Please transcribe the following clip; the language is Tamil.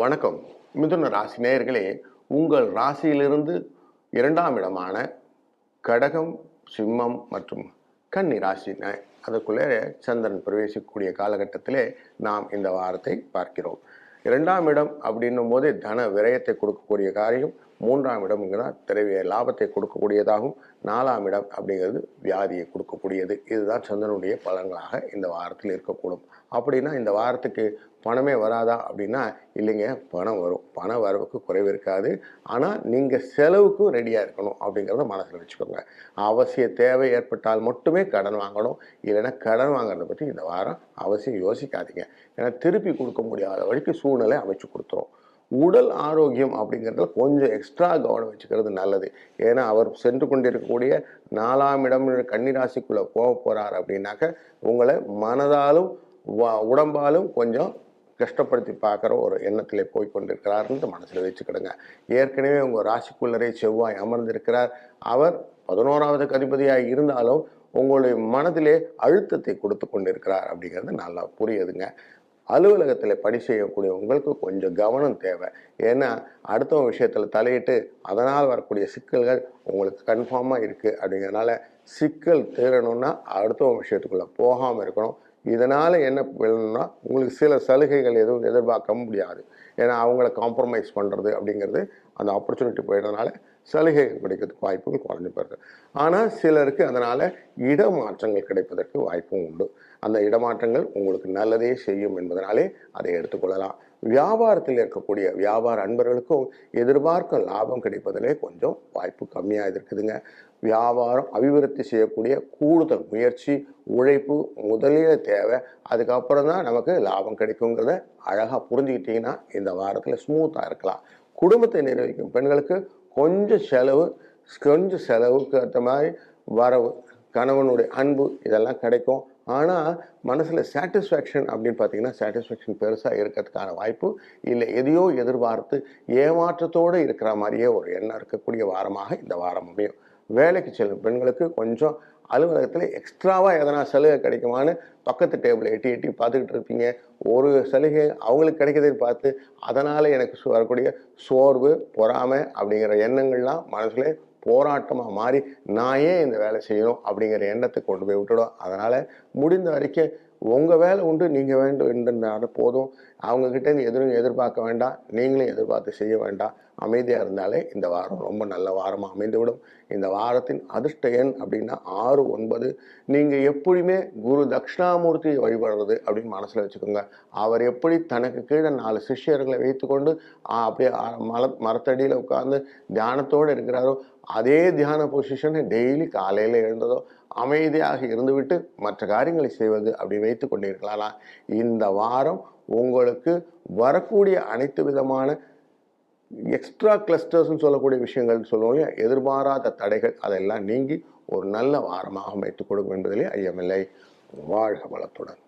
வணக்கம். மிதுன ராசி நேயர்களே உங்கள் ராசியிலிருந்து இரண்டாம் இடமான கடகம் சிம்மம் மற்றும் கன்னி ராசி அதற்குள்ளே அதுக்குள்ளே சந்திரன் பிரவேசிக்கக்கூடிய காலகட்டத்திலே நாம் இந்த வாரத்தை பார்க்கிறோம். இரண்டாம் இடம் அப்படின்னும் போது தன விரயத்தை கொடுக்கக்கூடிய காரியம் மூன்றாம் இடம்ங்கிறா திரவிய லாபத்தை கொடுக்கக்கூடியதாகும் நாலாம் இடம் அப்படிங்கிறது வியாதியை கொடுக்கக்கூடியது. இதுதான் சந்திரனுடைய பலன்களாக இந்த வாரத்தில் இருக்கக்கூடும். அப்படின்னா இந்த வாரத்துக்கு பணமே வராதா அப்படின்னா இல்லைங்க பணம் வரும். பண வரவுக்கு குறைவு இருக்காது. ஆனால் நீங்கள் செலவுக்கும் ரெடியாக இருக்கணும் அப்படிங்கிறத மனசில் வச்சுக்கோங்க. அவசிய தேவை ஏற்பட்டால் மட்டுமே கடன் வாங்கணும். இல்லைன்னா கடன் வாங்குறத பற்றி இந்த வாரம் அவசியம் யோசிக்காதீங்க. ஏன்னா திருப்பி கொடுக்க முடியாத வரைக்கும் சூழ்நிலை அமைச்சு கொடுத்துரும். உடல் ஆரோக்கியம் அப்படிங்கிறதுல கொஞ்சம் எக்ஸ்ட்ரா கவனம் வச்சுக்கிறது நல்லது. ஏன்னா அவர் சென்று கொண்டிருக்கக்கூடிய நாலாம் இடம் கன்னிராசிக்குள்ளே போக போகிறார் அப்படின்னாக்க உங்களை மனதாலும் உடம்பாலும் கொஞ்சம் கஷ்டப்படுத்தி பார்க்குற ஒரு எண்ணத்தில் போய் கொண்டிருக்கிறாருன்னு மனசில் வச்சுக்கிடுங்க ஏற்கனவே உங்கள் ராசிக்குள்ளரே செவ்வாய் அமர்ந்திருக்கிறார். அவர் பதினோராவது அதிபதியாக இருந்தாலும் உங்களுடைய மனதிலே அழுத்தத்தை கொடுத்து கொண்டிருக்கிறார் அப்படிங்கிறது நல்லா புரியுதுங்க. அலுவலகத்தில் பணி செய்யக்கூடிய உங்களுக்கு கொஞ்சம் கவனம் தேவை. ஏன்னா அடுத்தவங்க விஷயத்தில் தலையிட்டு அதனால் வரக்கூடிய சிக்கல்கள் உங்களுக்கு கன்ஃபார்மாக இருக்குது அப்படிங்கிறதுனால சிக்கல் தீரணும்னா அடுத்தவங்க விஷயத்துக்குள்ளே போகாமல் இருக்கணும். இதனால் என்ன வேணும்னா உங்களுக்கு சில சலுகைகள் எதுவும் எதிர்பார்க்க முடியாது. ஏன்னா அவங்கள காம்ப்ரமைஸ் பண்ணுறது அப்படிங்கிறது அந்த ஆப்பர்ச்சுனிட்டி போயிடுறதுனால சலுகைகள் கிடைக்கிறதுக்கு வாய்ப்புகள் குறைஞ்சு போயிருக்கு ஆனால் சிலருக்கு அதனால் இடமாற்றங்கள் கிடைப்பதற்கு வாய்ப்பும் உண்டு. அந்த இடமாற்றங்கள் உங்களுக்கு நல்லதே செய்யும் என்பதனாலே அதை எடுத்துக்கொள்ளலாம் வியாபாரத்தில் இருக்கக்கூடிய வியாபார அன்பர்களுக்கும் எதிர்பார்க்கும் லாபம் கிடைப்பதிலே கொஞ்சம் வாய்ப்பு கம்மியாக இருக்குதுங்க. வியாபாரம் அபிவிருத்தி செய்யக்கூடிய கூடுதல் முயற்சி உழைப்பு முதலீடு தேவை. அதுக்கப்புறம் தான் நமக்கு லாபம் கிடைக்குங்கிறத அழகாக புரிஞ்சுக்கிட்டிங்கன்னா இந்த வாரத்தில் ஸ்மூத்தாக இருக்கலாம். குடும்பத்தை நிர்வகிக்கும் பெண்களுக்கு கொஞ்சம் செலவு கொஞ்சம் செலவுக்கு ஏற்ற மாதிரி வரவு கணவனுடைய அன்பு இதெல்லாம் கிடைக்கும். ஆனால் மனசில் சாட்டிஸ்ஃபேக்ஷன் அப்படின்னு பார்த்தீங்கன்னா சாட்டிஸ்ஃபேக்ஷன் பெருசாக இருக்கிறதுக்கான வாய்ப்பு இல்லை. எதையோ எதிர்பார்த்து ஏமாற்றத்தோடு இருக்கிற மாதிரியே ஒரு எண்ணம் இருக்கக்கூடிய வாரமாக இந்த வாரம் அமையும். வேலைக்கு செல்லும் பெண்களுக்கு கொஞ்சம் அலுவலகத்தில் எக்ஸ்ட்ராவாக எதனா சலுகை கிடைக்குமான்னு பக்கத்து டேபிளை எட்டி எட்டி பார்த்துக்கிட்டு இருப்பீங்க. ஒரு சலுகை அவங்களுக்கு கிடைக்கிறதை பார்த்து அதனால் எனக்கு வரக்கூடிய சோர்வு பொறாமை அப்படிங்கிற எண்ணங்கள்லாம் மனசுல போராட்டமாக மாறி நான் ஏன் இந்த வேலை செய்யணும் அப்படிங்கிற எண்ணத்தை கொண்டு போய் விட்டுடும். அதனால் முடிந்த வரைக்கும் உங்கள் வேலை உண்டு நீங்கள் வேண்டும் என்று போதும். அவங்கக்கிட்ட இருந்து எதுவும் எதிர்பார்க்க வேண்டாம். நீங்களும் எதிர்பார்த்து செய்ய வேண்டாம். அமைதியாக இருந்தாலே இந்த வாரம் ரொம்ப நல்ல வாரமாக அமைந்துவிடும். இந்த வாரத்தின் அதிர்ஷ்ட எண் அப்படின்னா ஆறு ஒன்பது. நீங்கள் எப்படியுமே குரு தட்சிணாமூர்த்தியை வழிபடுறது அப்படின்னு மனசில் வச்சுக்கோங்க. அவர் எப்படி தனக்கு கீழே நாலு சிஷ்யர்களை வைத்துக்கொண்டு அப்படியே மல மரத்தடியில் உட்கார்ந்து தியானத்தோடு இருக்கிறாரோ அதே தியான பொசிஷனை டெய்லி காலையில் எழுந்ததோ அமைதியாக இருந்துவிட்டு மற்ற காரியங்களை செய்வது அப்படி வைத்து கொண்டிருக்கலாம் இந்த வாரம் உங்களுக்கு வரக்கூடிய அனைத்து விதமான எக்ஸ்ட்ரா கிளஸ்டர்ஸ்னு சொல்லக்கூடிய விஷயங்கள் சொல்லுவோம். இல்லையா எதிர்பாராத தடைகள் அதெல்லாம் நீங்கி ஒரு நல்ல வாரமாக அமைத்துக் கொடுக்கும் என்பதிலே ஐயமில்லை. வாழ்க வளத்துடன்.